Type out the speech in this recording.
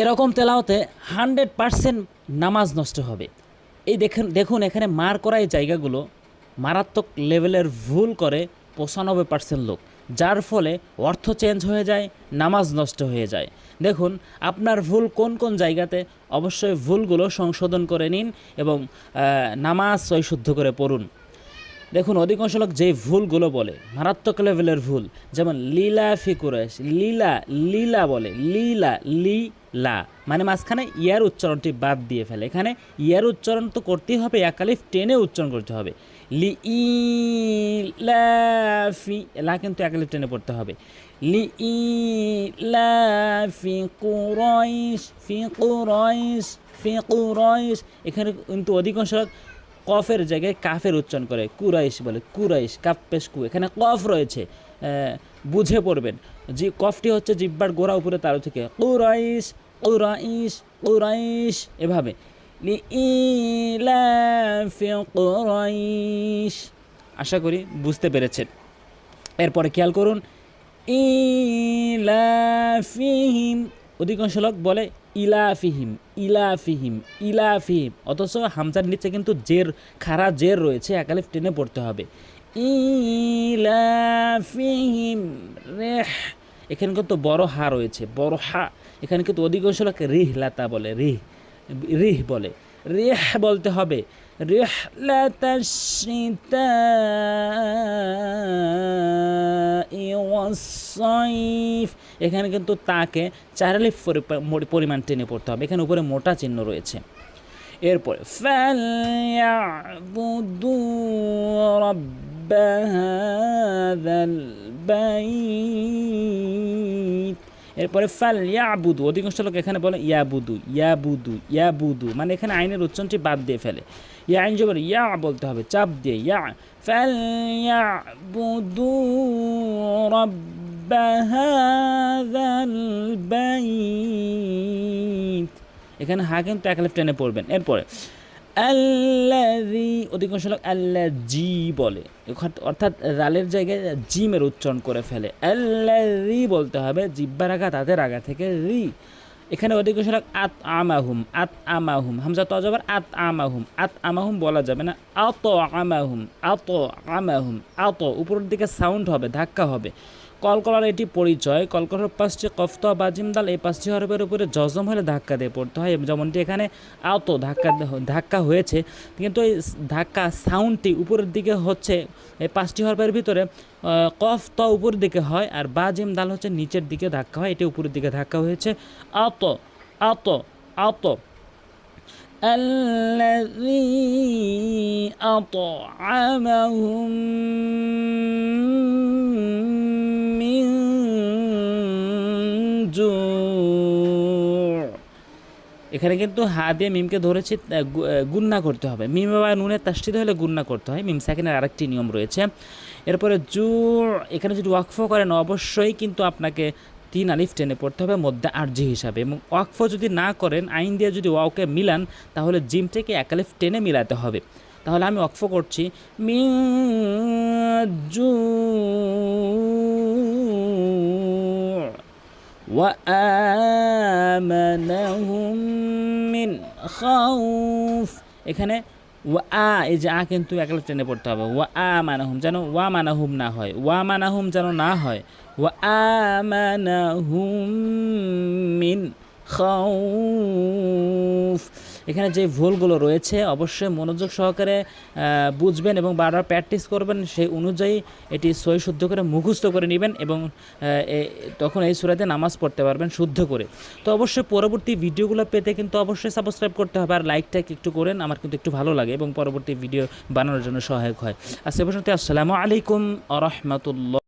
এরকম তেলাওতে hundred percent নামাজ নষ্ট হবে। এই দেখেন, দেখুন এখানে মার করা এই জায়গাগুলো মারাত্মক লেভেলের ভুল করে পঁচানব্বই পার্সেন্ট লোক, যার ফলে অর্থ চেঞ্জ হয়ে যায়, নামাজ নষ্ট হয়ে যায়। দেখুন, আপনার ভুল কোন কোন জায়গাতে অবশ্যই ভুলগুলো সংশোধন করে নিন এবং নামাজ শুদ্ধ করে পড়ুন। দেখুন, অধিকাংশ লোক যে ভুলগুলো বলে, মারাত্মক লেভেলের ভুল, যেমন লীলা ফিকুরেশ লীলা লীলা বলে, লীলা লি লা মানে মাঝখানে ইয়ার উচ্চারণটি বাদ দিয়ে ফেলে। এখানে ইয়ার উচ্চারণ তো করতেই হবে একালিফ টেনে উচ্চারণ করতে হবে। লি ই লা ফি লা কিন্তু একালিফ টেনে পড়তে হবে। লি ই লা ফি কুরাইশ ফি কুরাইশ, এখানে কিন্তু অধিকাংশ কফের জায়গায় কাফের উচ্চারণ করে, কুরাইশ বলে, কুরাইশ কাপ পেশ কু, এখানে কফ রয়েছে বুঝে পড়বেন। যে কফটি হচ্ছে জিব্বার গোড়া উপরে তারও থেকে কুরাইশ কুরাইশ কুরাইশ, এভাবে। কুরাইশ। আশা করি বুঝতে পেরেছেন। এরপরে খেয়াল করুন, ইলাফিহিম অধিকাংশ লোক বলে ইলাফিহিম ইলাফিহিম ইলাফিহিম। অথচ হামজার নিচে কিন্তু জের খারা জের রয়েছে, একালিফ টেনে পড়তে হবে। ইলাফিহিম, রেহ। এখানে কিন্তু বড় হা রয়েছে, বড় হা। এখানে কিন্তু অধিকাংশ লোক রিহ, লাতা বলে, রিহ রিহ বলে। রেহ বলতে হবে। সাইফ এখানে কিন্তু তাকে চারালিফ পরিমাণ টেনে পড়তে হবে। এখানে উপরে মোটা চিহ্ন রয়েছে। এরপরে এরপরে ফাল ইয়াবুদু অধিকাংশ লোক এখানে বলে, ইয়াবুদু ইয়াবুদু ইয়াবুদু। মানে এখানে আইনের উচ্চারণটি বাদ দিয়ে ফেলে। ইয়া আইন জবর ইয়া বলতে হবে, চাপ দিয়ে, ইয়া। ফাল ইয়াবুদু রব্ব হাযাল বাইত এখানে হা কিন্তু একালিফ টেনে পড়বেন। এরপরে আল্লাজি অধিকাংশ লোক জি বলে। অর্থাৎ- রালের জায়গায় জিমের উচ্চারণ করে ফেলে। আল্লাজি বলতে হবে জিব্বার আগা তাদের আগা থেকে রি। এখানে অধিকাংশ লোক আত আমাহুম আত আমাহুম হামজা তো অজবার আত আমাহুম আত আমাহুম বলা যাবে না আত আমাহুম আত আমাহুম আত, উপরের দিকে সাউন্ড হবে, ধাক্কা হবে। কলকলার এটি পরিচয় কলকলার পাঁচটি কফত বা জিমদাল এই পাঁচটি হরফের উপরে জজম হলে ধাক্কা দিয়ে পড়তে হয় যেমনটি এখানে আত ধাক্কা ধাক্কা হয়েছে কিন্তু এই ধাক্কা সাউন্ডটি উপরের দিকে হচ্ছে এই পাঁচটি হরফের ভিতরে আহ, কফ ত উপরের দিকে হয় আর বা জিম দাল হচ্ছে নিচের দিকে ধাক্কা হয় এটি উপরের দিকে ধাক্কা হয়েছে আত আত আত الذي أطعمهم এখানে কিন্তু হা দিয়ে মিমকে ধরেছি গুন্না করতে হবে। মিম বা নুনের তাষ্টিত হলে গুন্না করতে হয়। মিম সেকেন্ডের আরেকটি নিয়ম রয়েছে। এরপরে জুর, এখানে যদি ওয়াকফ করেন, অবশ্যই কিন্তু আপনাকে তিন আলিফ টেনে পড়তে হবে মধ্যে আরজি হিসাবে। এবং ওয়াকফ যদি না করেন, আইন দিয়ে যদি ওয়াওকে মিলান, তাহলে জিম থেকে এক আলিফ টেনে মিলাতে হবে। তাহলে আমি ওয়াকফ করছি। মি জু ওয়ানাহুম মিন খাউফ এখানে ওয়া আ এই যে আ কিন্তু একলা ট্রেনে পড়তে হবে। ওয়া আ মানাহুম যেন ওয়া মানাহুম না হয়। ওয়া মানাহুম যেন না হয়। ওয়া আ মানাহুম মিন খাউফ। এখানে যে ভুলগুলো রয়েছে, অবশ্যই মনোযোগ সহকারে বুঝবেন এবং বারবার প্র্যাকটিস করবেন। সেই অনুযায়ী এটি সই শুদ্ধ করে মুখস্থ করে নেবেন এবং তখন এই সুরাতে নামাজ পড়তে পারবেন শুদ্ধ করে। তো অবশ্যই পরবর্তী ভিডিওগুলো পেতে কিন্তু অবশ্যই সাবস্ক্রাইব করতে হবে আর লাইকটা একটু করেন, আমার কিন্তু একটু ভালো লাগে এবং পরবর্তী ভিডিও বানানোর জন্য সহায়ক হয়। আর সে পর্যন্ত আসসালামু আলাইকুম আ